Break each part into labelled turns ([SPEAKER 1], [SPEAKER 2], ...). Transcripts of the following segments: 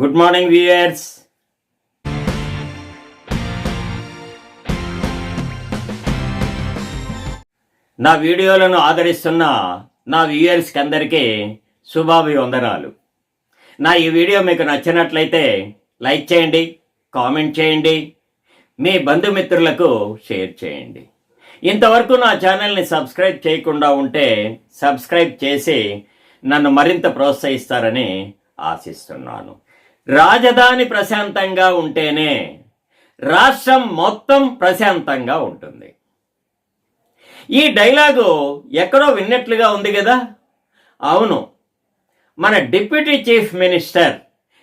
[SPEAKER 1] Good morning viewers. నా వీడియోలను ఆదరిస్తున్న నా వ్యూయర్స్కి అందరికీ శుభాభివందనాలు. నా ఈ వీడియో మీకు నచ్చినట్లయితే లైక్ చేయండి కామెంట్ చేయండి మీ బంధుమిత్రులకు షేర్ చేయండి. ఇంతవరకు నా ఛానల్ని సబ్స్క్రైబ్ చేయకుండా ఉంటే సబ్స్క్రైబ్ చేసి నన్ను మరింత ప్రోత్సహిస్తారని ఆశిస్తున్నాను. రాజధాని ప్రశాంతంగా ఉంటేనే రాష్ట్రం మొత్తం ప్రశాంతంగా ఉంటుంది. ఈ డైలాగు ఎక్కడో విన్నట్లుగా ఉంది కదా? అవును. మన deputy chief minister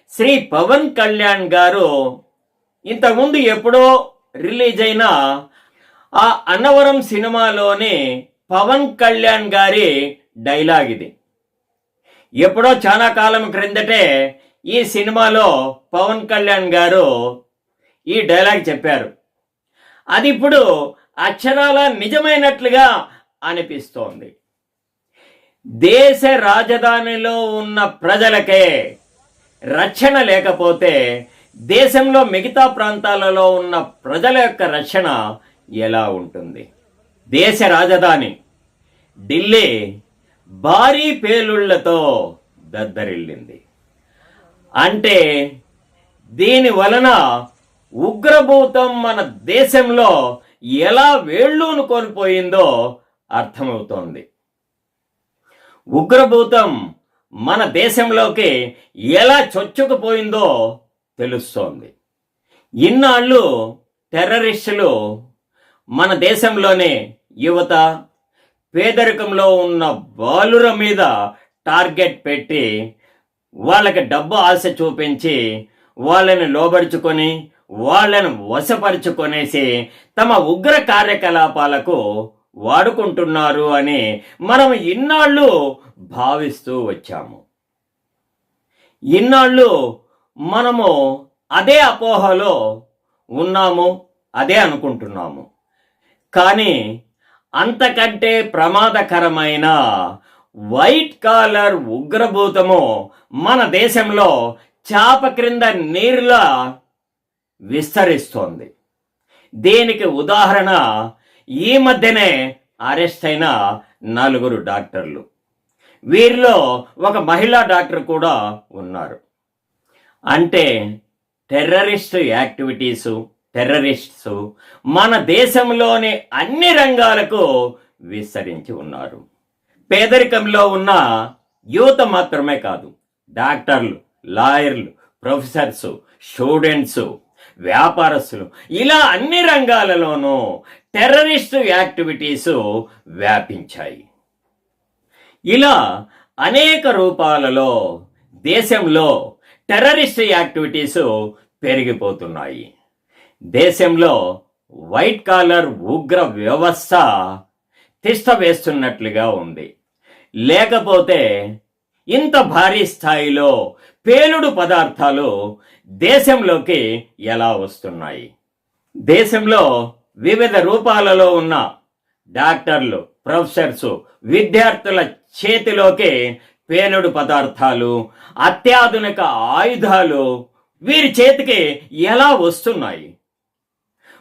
[SPEAKER 1] Shri Pavan Kalyan garu ఇంతకుముందు ఎప్పుడో రిలీజ్ అయిన ఆ అన్నవరం సినిమాలోని పవన్ కళ్యాణ్ గారి డైలాగ్ ఇది. ఎప్పుడో చాలా కాలం క్రిందటే ఈ సినిమాలో పవన్ కళ్యాణ్ గారు ఈ డైలాగ్ చెప్పారు. అది ఇప్పుడు అక్షరాల నిజమైనట్లుగా అనిపిస్తోంది. దేశ రాజధానిలో ఉన్న ప్రజలకే రక్షణ లేకపోతే దేశంలో మిగతా ప్రాంతాలలో ఉన్న ప్రజల యొక్క రక్షణ ఎలా ఉంటుంది? దేశ రాజధాని ఢిల్లీ భారీ పేలుళ్ళతో దద్దరిల్లింది. అంటే దీని వలన ఉగ్రభూతం మన దేశంలో ఎలా వేళ్ళూను కోల్పోయిందో అర్థమవుతోంది. ఉగ్రభూతం మన దేశంలోకి ఎలా చొచ్చుకుపోయిందో తెలుస్తోంది. ఇన్నాళ్ళు టెర్రరిస్టులు మన దేశంలోనే యువత పేదరికంలో ఉన్న బాలుర మీద టార్గెట్ పెట్టి వాళ్ళకి డబ్బు ఆశ చూపించి వాళ్ళని లోబరుచుకొని వాళ్ళను వశపరుచుకొనేసి తమ ఉగ్ర కార్యకలాపాలకు వాడుకుంటున్నారు అని మనం ఇన్నాళ్ళు భావిస్తూ వచ్చాము. ఇన్నాళ్ళు మనము అదే అపోహలో ఉన్నాము అదే అనుకుంటున్నాము. కానీ అంతకంటే ప్రమాదకరమైన వైట్ కాలర్ ఉగ్రభూతము మన దేశంలో చాప క్రింద నీరులా విస్తరిస్తోంది. దీనికి ఉదాహరణ ఈ మధ్యనే అరెస్ట్ అయిన నలుగురు డాక్టర్లు. వీరిలో ఒక మహిళా డాక్టర్ కూడా ఉన్నారు. అంటే టెర్రరిస్ట్ యాక్టివిటీసు టెర్రరిస్ట్స్ మన దేశంలోని అన్ని రంగాలకు విస్తరించి ఉన్నారు. పేదరికంలో ఉన్న యువత మాత్రమే కాదు డాక్టర్లు లాయర్లు ప్రొఫెసర్స్ స్టూడెంట్స్ వ్యాపారస్తులు ఇలా అన్ని రంగాలలోనూ టెర్రరిస్ట్ యాక్టివిటీస్ వ్యాపించాయి. ఇలా అనేక రూపాలలో దేశంలో టెర్రరిస్ట్ యాక్టివిటీస్ పెరిగిపోతున్నాయి. దేశంలో వైట్ కాలర్ ఉగ్ర వ్యవస్థ తిష్ట వేస్తున్నట్లుగా ఉంది. లేకపోతే ఇంత భారీ స్థాయిలో పేలుడు పదార్థాలు దేశంలోకి ఎలా వస్తున్నాయి? దేశంలో వివిధ రూపాలలో ఉన్న డాక్టర్లు ప్రొఫెసర్స్ విద్యార్థుల చేతిలోకి పేలుడు పదార్థాలు అత్యాధునిక ఆయుధాలు వీరి చేతికి ఎలా వస్తున్నాయి?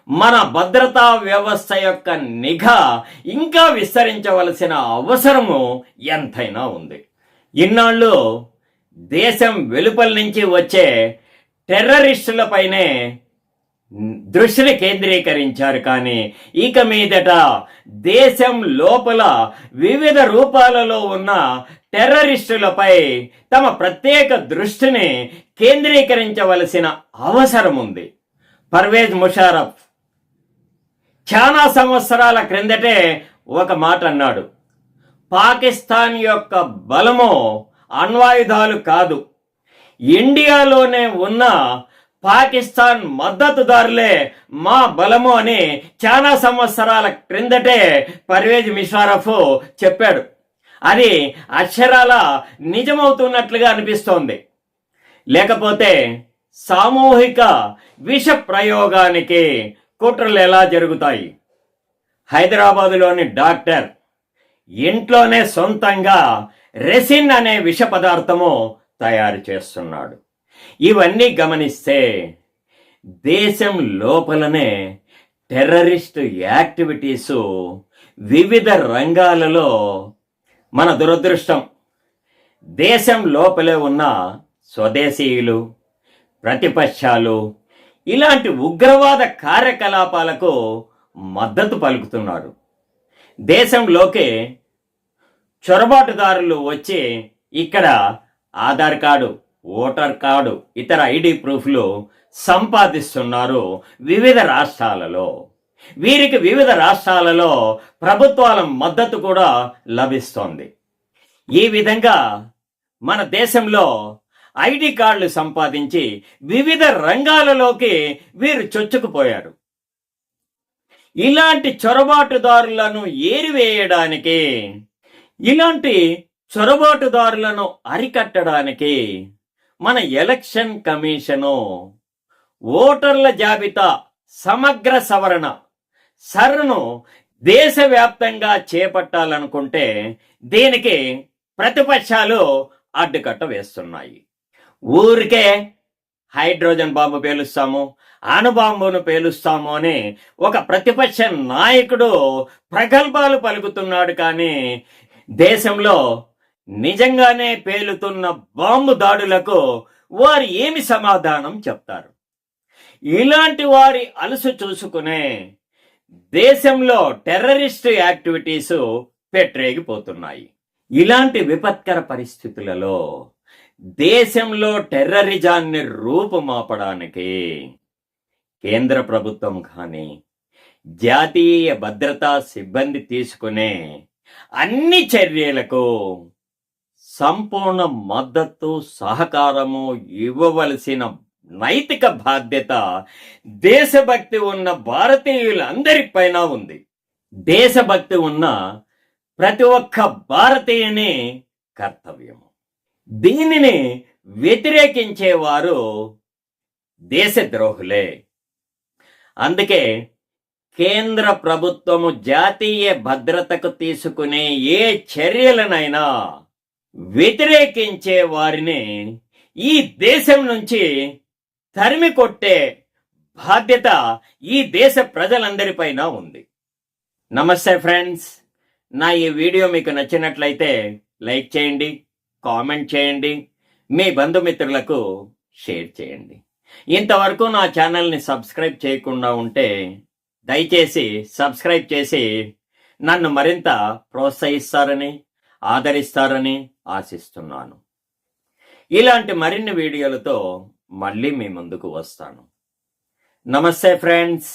[SPEAKER 1] మన భద్రతా వ్యవస్థ యొక్క నిఘా ఇంకా విస్తరించవలసిన అవసరము ఎంతైనా ఉంది. ఇన్నాళ్ళు దేశం వెలుపల నుంచి వచ్చే టెర్రరిస్టులపైనే దృష్టిని కేంద్రీకరించారు కానీ ఇక మీదట దేశం లోపల వివిధ రూపాలలో ఉన్న టెర్రరిస్టులపై తమ ప్రత్యేక దృష్టిని కేంద్రీకరించవలసిన అవసరం ఉంది పర్వేజ్ ముషారఫ్ చాలా సంవత్సరాల క్రిందటే ఒక మాట అన్నాడు పాకిస్తాన్ యొక్క బలము అణ్వాయుధాలు కాదు. ఇండియాలోనే ఉన్న పాకిస్తాన్ మద్దతుదారులే మా బలము అని చాలా సంవత్సరాల క్రిందటే పర్వేజ్ మిషారఫ్ చెప్పాడు. అది అక్షరాల నిజమవుతున్నట్లుగా అనిపిస్తోంది. లేకపోతే సామూహిక విష ప్రయోగానికి కుట్రలు ఎలా జరుగుతాయి? హైదరాబాదులోని డాక్టర్ ఇంట్లోనే సొంతంగా రెసిన్ అనే విష పదార్థము తయారు చేస్తున్నాడు. ఇవన్నీ గమనిస్తే దేశం లోపలనే టెర్రరిస్ట్ యాక్టివిటీస్ వివిధ రంగాలలో మన దురదృష్టం. దేశం లోపలే ఉన్న స్వదేశీయులు ప్రతిపక్షాలు ఇలాంటి ఉగ్రవాద కార్యకలాపాలకు మద్దతు పలుకుతున్నారు దేశంలోకి చొరబాటుదారులు వచ్చి ఇక్కడ ఆధార్ కార్డు ఓటర్ కార్డు ఇతర ఐడి ప్రూఫ్లు సంపాదిస్తున్నారు వివిధ రాష్ట్రాలలో. వీరికి వివిధ రాష్ట్రాలలో ప్రభుత్వాల మద్దతు కూడా లభిస్తోంది. ఈ విధంగా మన దేశంలో ఐడి కార్డులు సంపాదించి వివిధ రంగాలలోకి వీరు చొచ్చుకుపోయారు. ఇలాంటి చొరబాటుదారులను ఏరివేయడానికి ఇలాంటి చొరబాటుదారులను అరికట్టడానికి మన ఎలక్షన్ కమిషను ఓటర్ల జాబితా సమగ్ర సవరణ సర్ను దేశవ్యాప్తంగా చేపట్టాలనుకుంటే దీనికి ప్రతిపక్షాలు అడ్డుకట్ట వేస్తున్నాయి. ఊరికే హైడ్రోజన్ బాంబు పేలుస్తాము అణుబాంబును పేలుస్తాము అని ఒక ప్రతిపక్ష నాయకుడు ప్రగల్భాలు పలుకుతున్నాడు కానీ దేశంలో నిజంగానే పేలుతున్న బాంబు దాడులకు వారు ఏమి సమాధానం చెప్తారు? ఇలాంటి వారి అలసు చూసుకునే దేశంలో టెర్రరిస్ట్ యాక్టివిటీస్ పెట్టరేగిపోతున్నాయి. ఇలాంటి విపత్కర పరిస్థితులలో దేశంలో టెర్రరిజాన్ని రూపుమాపడానికి కేంద్ర ప్రభుత్వం కానీ జాతీయ భద్రతా సిబ్బంది తీసుకునే అన్ని చర్యలకు సంపూర్ణ మద్దతు సహకారము ఇవ్వవలసిన నైతిక బాధ్యత దేశభక్తి ఉన్న భారతీయులందరిపైన ఉంది. దేశభక్తి ఉన్న ప్రతి ఒక్క భారతీయుని కర్తవ్యము. దీనిని వ్యతిరేకించేవారు దేశద్రోహులే. అందుకే కేంద్ర ప్రభుత్వము జాతీయ భద్రతకు తీసుకునే ఏ చర్యలనైనా వ్యతిరేకించే వారిని ఈ దేశం నుంచి తరిమి కొట్టే బాధ్యత ఈ దేశ ప్రజలందరిపైన ఉంది. నమస్తే ఫ్రెండ్స్. నా ఈ వీడియో మీకు నచ్చినట్లయితే లైక్ చేయండి. కామెంట్ చేయండి. మీ బంధుమిత్రులకు షేర్ చేయండి. ఇంతవరకు నా ఛానల్ని సబ్స్క్రైబ్ చేయకుండా ఉంటే దయచేసి సబ్స్క్రైబ్ చేసి నన్ను మరింత ప్రోత్సహిస్తారని ఆదరిస్తారని ఆశిస్తున్నాను. ఇలాంటి మరిన్ని వీడియోలతో మళ్ళీ మీ ముందుకు వస్తాను. నమస్తే ఫ్రెండ్స్.